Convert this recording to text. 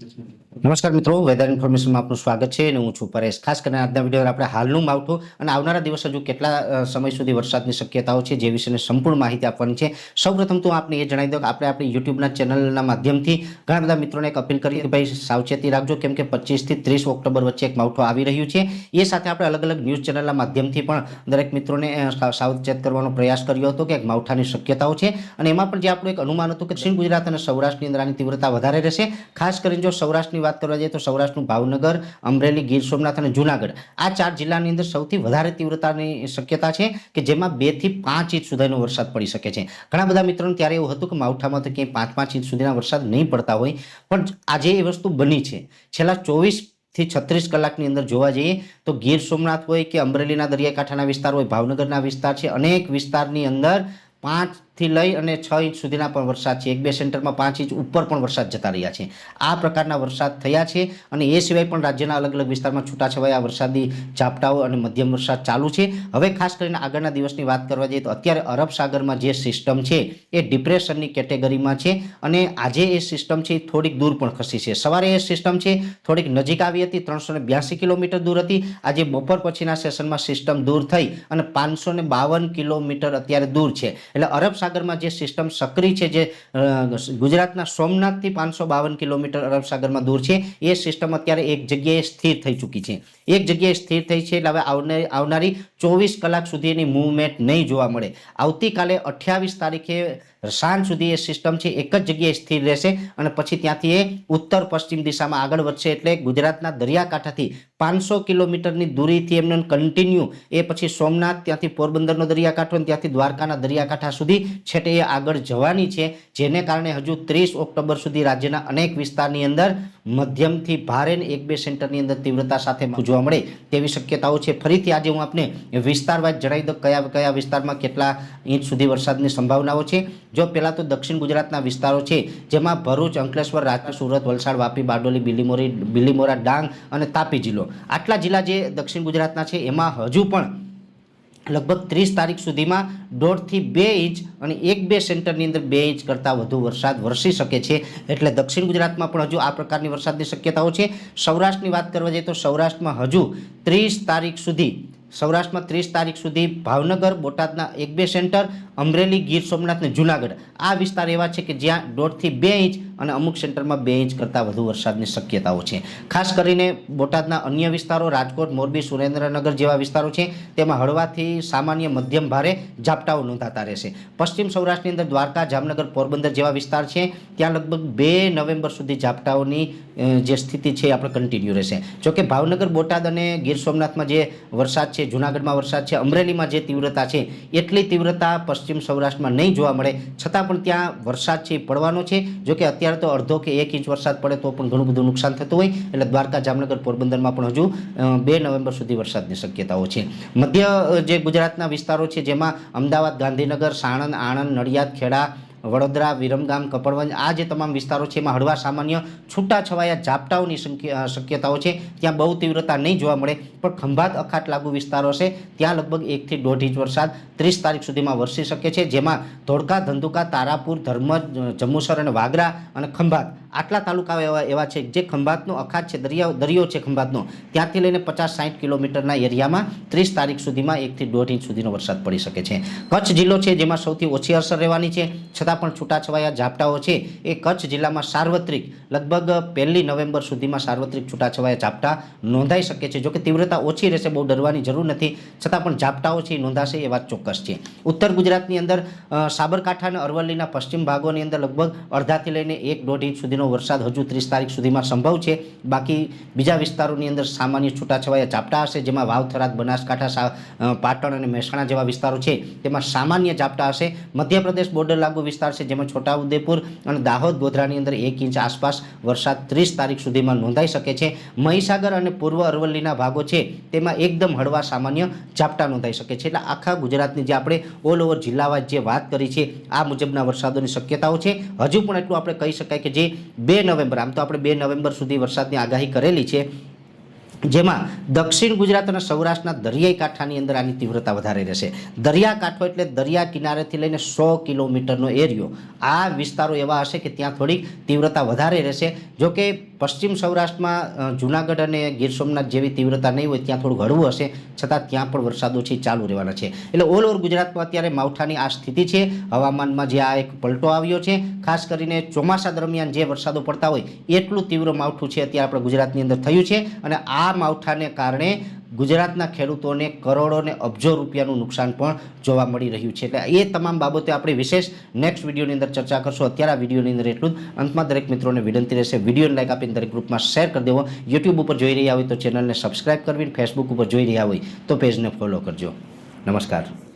નમસ્કાર મિત્રો વેધર ઇન્ફોર્મેશનમાં આપનું સ્વાગત છે અને હું છું પરેશ. ખાસ કરીને આજના વીડિયો આપણે હાલનું માવઠું અને આવનારા દિવસ હજુ કેટલા સમય સુધી વરસાદની શક્યતાઓ છે જે વિશેની સંપૂર્ણ માહિતી આપવાની છે. સૌપ્રથમ તો આપને એ જણાવી દઉં કે આપણે આપણી યુટ્યુબના ચેનલના માધ્યમથી ઘણા બધા મિત્રોને એક અપીલ કરીએ કે ભાઈ સાવચેતી રાખજો, કેમ કે પચીસથી ત્રીસ ઓક્ટોબર વચ્ચે એક માવઠું આવી રહ્યું છે. એ સાથે આપણે અલગ અલગ ન્યૂઝ ચેનલના માધ્યમથી પણ દરેક મિત્રોને સાવચેત કરવાનો પ્રયાસ કર્યો હતો કે એક માવઠાની શક્યતાઓ છે અને એમાં પણ જે આપણું એક અનુમાન હતું કે દક્ષિણ ગુજરાત અને સૌરાષ્ટ્રની અંદર આની તીવ્રતા વધારે રહેશે. ખાસ કરીને જો સૌરાષ્ટ્રની વાત કરવા જઈએ તો સૌરાષ્ટ્રનું ભાવનગર, અમરેલી, ગીર સોમનાથ અને જુનાગઢ. આ ચાર જિલ્લાની અંદર સૌથી વધારે તીવ્રતાની શક્યતા છે કે જેમાં બેથી પાંચ ઇંચ સુધીનો વરસાદ પડી શકે છે. ઘણા બધા મિત્રોને ત્યારે એવું હતું કે માવઠામાં તો ક્યાંય પાંચ પાંચ ઇંચ સુધીના વરસાદ નહીં પડતા હોય, પણ આજે એ વસ્તુ બની છે. છેલ્લા ચોવીસથી છત્રીસ કલાકની અંદર જોવા જઈએ તો ગીર સોમનાથ હોય કે અમરેલીના દરિયાકાંઠાના વિસ્તાર હોય, ભાવનગરના વિસ્તાર છે, અનેક વિસ્તારની અંદર પાંચથી લઈ અને છ ઇંચ સુધીના પણ વરસાદ છે. એક બે સેન્ટરમાં પાંચ ઇંચ ઉપર પણ વરસાદ જતા રહ્યા છે. આ પ્રકારના વરસાદ થયા છે અને એ સિવાય પણ રાજ્યના અલગ અલગ વિસ્તારમાં છૂટાછવાયા વરસાદી ઝાપટાઓ અને મધ્યમ વરસાદ ચાલુ છે. હવે ખાસ કરીને આગળના દિવસની વાત કરવા જઈએ તો અત્યારે અરબ સાગરમાં જે સિસ્ટમ છે એ ડિપ્રેશનની કેટેગરીમાં છે અને આજે એ સિસ્ટમ છે થોડીક દૂર પણ ખસી છે. સવારે એ સિસ્ટમ છે થોડીક નજીક આવી હતી ત્રણસો બ્યાસી કિલોમીટર દૂર હતી. આજે બપોર પછીના સેશનમાં સિસ્ટમ દૂર થઈ અને પાંચસો બાવન કિલોમીટર અત્યારે દૂર છે. એટલે અરબ સાગરમાં જે સિસ્ટમ સક્રિય છે, જે ગુજરાતના સોમનાથથી પાંચસો બાવન કિલોમીટર અરબસાગરમાં દૂર છે, એ સિસ્ટમ અત્યારે એક જગ્યાએ સ્થિર થઈ ચૂકી છે. એક જગ્યાએ સ્થિર થઈ છે, એટલે હવે આવનારી ચોવીસ કલાક સુધી એની મૂવમેન્ટ નહીં જોવા મળે. આવતીકાલે અઠ્યાવીસ તારીખે સાંજ સુધી એ સિસ્ટમ છે, એક જ જગ્યાએ સ્થિર રહેશે અને પછી ત્યાંથી એ ઉત્તર પશ્ચિમ દિશામાં આગળ વધશે એટલે ગુજરાતના દરિયાકાંઠાથી પાંચસો કિલોમીટરની દૂરીથી એમને કન્ટિન્યુ એ પછી સોમનાથ, ત્યાંથી પોરબંદરનો દરિયાકાંઠો અને ત્યાંથી દ્વારકાના દરિયાકાંઠા સુધી છેટે એ આગળ જવાની છે, જેને કારણે હજુ ત્રીસ ઓક્ટોબર સુધી રાજ્યના અનેક વિસ્તારની અંદર મધ્યમથી ભારે એક બે સેન્ટરની અંદર તીવ્રતા સાથે જોવા મળે તેવી શક્યતાઓ છે. ફરીથી આજે હું આપને વિસ્તારવાઇઝ જણાવી દો કયા કયા વિસ્તારમાં કેટલા ઇંચ સુધી વરસાદની સંભાવનાઓ છે? જો પહેલાં તો દક્ષિણ ગુજરાતના વિસ્તારો છે, જેમાં ભરૂચ, અંકલેશ્વર, રાજકોટ, સુરત, વલસાડ, વાપી, બારડોલી, બિલીમોરી, બિલીમોરા, ડાંગ અને તાપી જિલ્લો. આટલા જિલ્લા જે દક્ષિણ ગુજરાતના છે, એમાં હજુ પણ લગભગ ત્રીસ તારીખ સુધીમાં દોઢથી બે ઇંચ અને એક બે સેન્ટરની અંદર બે ઇંચ કરતાં વધુ વરસાદ વરસી શકે છે. એટલે દક્ષિણ ગુજરાતમાં પણ હજુ આ પ્રકારની વરસાદની શક્યતાઓ છે. સૌરાષ્ટ્રની વાત કરવા જઈએ તો સૌરાષ્ટ્રમાં હજુ ત્રીસ તારીખ સુધી સૌરાષ્ટ્રમાં ત્રીસ તારીખ સુધી ભાવનગર, બોટાદના એક બે સેન્ટર, અમરેલી, ગીર સોમનાથ અને જુનાગઢ. આ વિસ્તાર એવા છે કે જ્યાં દોઢથી બે ઇંચ અને અમુક સેન્ટરમાં બે ઇંચ કરતાં વધુ વરસાદની શક્યતાઓ છે. ખાસ કરીને બોટાદના અન્ય વિસ્તારો, રાજકોટ, મોરબી, સુરેન્દ્રનગર જેવા વિસ્તારો છે, તેમાં હળવાથી સામાન્ય મધ્યમ ભારે ઝાપટાઓ નોંધાતા રહેશે. પશ્ચિમ સૌરાષ્ટ્રની અંદર દ્વારકા, જામનગર, પોરબંદર જેવા વિસ્તાર છે, ત્યાં લગભગ બે નવેમ્બર સુધી ઝાપટાઓની જે સ્થિતિ છે આપણે કન્ટિન્યુ રહેશે. જોકે ભાવનગર, બોટાદ અને ગીર સોમનાથમાં જે વરસાદ છે, જુનાગઢમાં વરસાદ છે, અમરેલીમાં જે તીવ્રતા છે, એટલી તીવ્રતા પશ્ચિમ સૌરાષ્ટ્રમાં નહીં જોવા મળે. છતાં પણ ત્યાં વરસાદ છે પડવાનો છે. જોકે અત્યારે તો અડધો કે એક ઇંચ વરસાદ પડે તો પણ ઘણું બધું નુકસાન થતું હોય. એટલે દ્વારકા જામનગર પોરબંદરમાં પણ હજુ બે નવેમ્બર સુધી વરસાદની શક્યતાઓ છે. મધ્ય જે ગુજરાતના વિસ્તારો છે, જેમાં અમદાવાદ, ગાંધીનગર, સાણંદ, આણંદ, નડિયાદ, ખેડા વડોદરા, વિરમગામ, કપડવંજ આ જે તમામ વિસ્તારો છે, એમાં હળવા સામાન્ય છૂટાછવાયા ઝાપટાઓની શક્યતાઓ છે. ત્યાં બહુ તીવ્રતા નહીં જોવા મળે, પણ ખંભાત અખાત લાગુ વિસ્તારો છે ત્યાં લગભગ એકથી દોઢ ઇંચ વરસાદ ત્રીસ તારીખ સુધીમાં વરસી શકે છે, જેમાં ધોળકા, ધંધુકા, તારાપુર, ધર્મજ જંબુસર અને વાગરા અને ખંભાત આટલા તાલુકાઓ એવા એવા છે જે ખંભાતનો અખાત છે, દરિયા દરિયો છે ખંભાતનો. ત્યાંથી લઈને પચાસ સાઠ કિલોમીટરના એરિયામાં ત્રીસ તારીખ સુધીમાં એકથી દોઢ ઇંચ સુધીનો વરસાદ પડી શકે છે. કચ્છ જિલ્લો છે જેમાં સૌથી ઓછી અસર રહેવાની છે. છતાં પણ છૂટાછવાયા ઝાપટાઓ છે. એ કચ્છ જિલ્લામાં સાર્વત્રિક, લગભગ પહેલી નવેમ્બર સુધીમાં સાર્વત્રિક છૂટાછવાયા ઝાપટા નોંધાઈ શકે છે. જોકે તીવ્રતા ઓછી રહેશે, બહુ ડરવાની જરૂર નથી. છતાં પણ ઝાપટાઓ છે એ નોંધાશે એ વાત ચોક્કસ છે. ઉત્તર ગુજરાતની અંદર સાબરકાંઠા અને અરવલ્લીના પશ્ચિમ ભાગોની અંદર લગભગ અડધાથી લઈને એક દોઢ ઇંચ સુધીનો વરસાદ હજુ ત્રીસ તારીખ સુધીમાં સંભવ છે. બાકી બીજા વિસ્તારોની અંદર સામાન્ય છૂટાછવાયા ઝાપટા હશે, જેમાં વાવ, થરાદ, બનાસકાંઠા પાટણ અને મહેસાણા જેવા વિસ્તારો છે. તેમાં સામાન્ય ઝાપટા હશે. મધ્યપ્રદેશ બોર્ડર લાગુ વિસ્તાર છે, જેમાં છોટાઉદેપુર અને દાહોદ ગોધરાની અંદર એક ઇંચ આસપાસ વરસાદ ત્રીસ તારીખ સુધીમાં નોંધાઈ શકે છે. મહીસાગર અને પૂર્વ અરવલ્લીના ભાગો છે, તેમાં એકદમ હળવા સામાન્ય ઝાપટા નોંધાઈ શકે છે. એટલે આખા ગુજરાતની જે આપણે ઓલ ઓવર જિલ્લાવાઇઝ જે વાત કરી છે, આ મુજબના વરસાદોની શક્યતાઓ છે. હજુ પણ એટલું આપણે કહી શકાય કે જે બે નવેમ્બર. આમ તો આપણે બે નવેમ્બર સુધી વરસાદની આગાહી કરેલી છે. જેમાં દક્ષિણ ગુજરાત અને સૌરાષ્ટ્રના દરિયાઈ કાંઠાની અંદર આની તીવ્રતા વધારે રહેશે. દરિયાકાંઠો એટલે દરિયા કિનારેથી લઈને સો કિલોમીટરનો એરિયો. આ વિસ્તારો એવા હશે કે ત્યાં થોડીક તીવ્રતા વધારે રહેશે. જો કે પશ્ચિમ સૌરાષ્ટ્રમાં જુનાગઢ અને ગીર સોમનાથ જેવી તીવ્રતા નહીં હોય ત્યાં થોડું હળવું હશે. છતાં ત્યાં પણ વરસાદો છે ચાલુ રહેવાના છે. એટલે ઓલ ઓવર ગુજરાતમાં અત્યારે માવઠાની આ સ્થિતિ છે. હવામાનમાં જે આ એક પલટો આવ્યો છે, ખાસ કરીને ચોમાસા દરમિયાન જે વરસાદો પડતા હોય, એટલું તીવ્ર માવઠું છે અત્યારે આપણા ગુજરાતની અંદર થયું છે. અને આ માવઠાને કારણે ગુજરાતના ખેડૂતોને કરોડો ને અબજો રૂપિયાનું નુકસાન પણ જોવા મળી રહ્યું છે. એટલે એ તમામ બાબતે આપણે વિશેષ નેક્સ્ટ વિડીયોની અંદર ચર્ચા કરશું. અત્યારે આ વિડીયોની અંદર એટલું જ. અંતમાં દરેક મિત્રોને વિનંતી રહેશે, વિડીયોને લાઈક આપીને દરેક ગ્રુપમાં શેર કરી દેવો. યુટ્યુબ ઉપર જોઈ રહ્યા હોય તો ચેનલને સબસ્ક્રાઈબ કરવી ફેસબુક ઉપર જોઈ રહ્યા હોય તો પેજને ફોલો કરજો. નમસ્કાર.